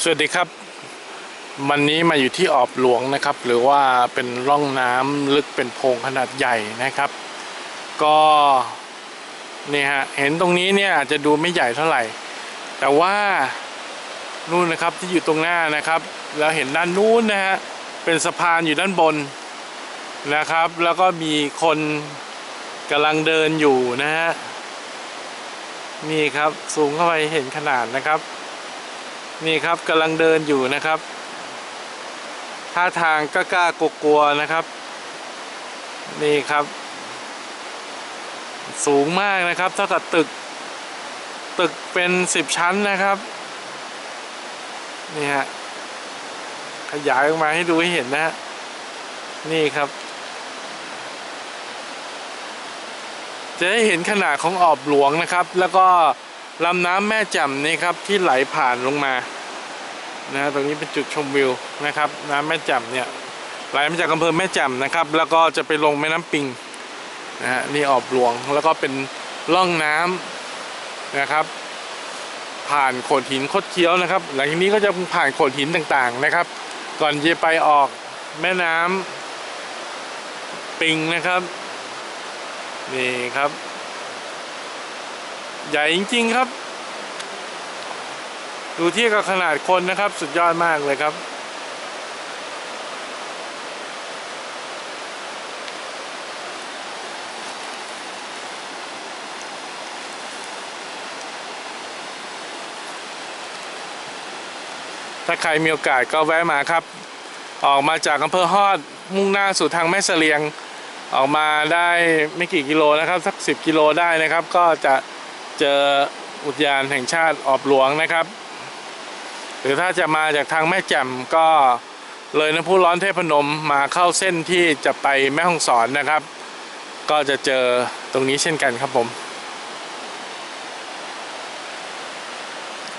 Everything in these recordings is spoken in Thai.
สวัสดีครับ วันนี้มาอยู่ที่ออบหลวงนะครับ หรือว่าเป็นร่องน้ำลึกเป็นโพรงขนาดใหญ่นะครับ ก็นี่ฮะเห็นตรงนี้เนี่ยอาจจะดูไม่ใหญ่เท่าไหร่ แต่ว่านู่นนะครับที่อยู่ตรงหน้านะครับ แล้วเห็นด้านนู้นนะฮะเป็นสะพานอยู่ด้านบนนะครับ แล้วก็มีคนกำลังเดินอยู่นะฮะนี่ครับ สูงเข้าไปเห็นขนาดนะครับ นี่ครับกำลังเดินอยู่นะครับท่าทางกล้ากลัวๆนะครับ นี่ครับ สูงมากนะครับเท่ากับตึก ตึกเป็นสิบชั้นนะครับ นี่ฮะขยายออกมาให้ดูให้เห็นนะฮะนี่ครับ จะได้เห็นขนาดของออบหลวงนะครับ แล้วก็ ลำน้ำแม่แจ่มนี่ครับที่ไหลผ่านลงมานะตรงนี้เป็นจุดชมวิวนะครับ น้ำแม่แจ่มเนี่ยไหลมาจากอำเภอแม่แจ่มนะครับ แล้วก็จะไปลงแม่น้ำปิงนะฮะนี่ออบหลวงแล้วก็เป็นร่องน้ำนะครับ ผ่านโขดหินคดเคี้ยวนะครับ หลังจากนี้ก็จะผ่านโขดหินต่างๆนะครับ ก่อนจะไปออกแม่น้ำปิงนะครับนี่ครับ ใหญ่จริง ๆ ครับ ดูเที่กับขนาดคนนะครับ สุดยอดมากเลยครับถ้าใครมีโอกาสก็แวะมาครับ ออกมาจากอำเภอฮอดมุ่งหน้าสู่ทางแม่เสลียง ออกมาได้ไม่กี่กิโลนะครับ สัก 10 กิโลได้นะครับ ก็จะ เจออุทยานแห่งชาติออบหลวงนะครับ หรือถ้าจะมาจากทางแม่แจ่มก็เลยน้ำพุร้อนเทพนมมาเข้าเส้นที่จะไปแม่ฮ่องสอนนะครับ ก็จะเจอตรงนี้เช่นกันครับผม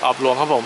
ออบหลวงครับผม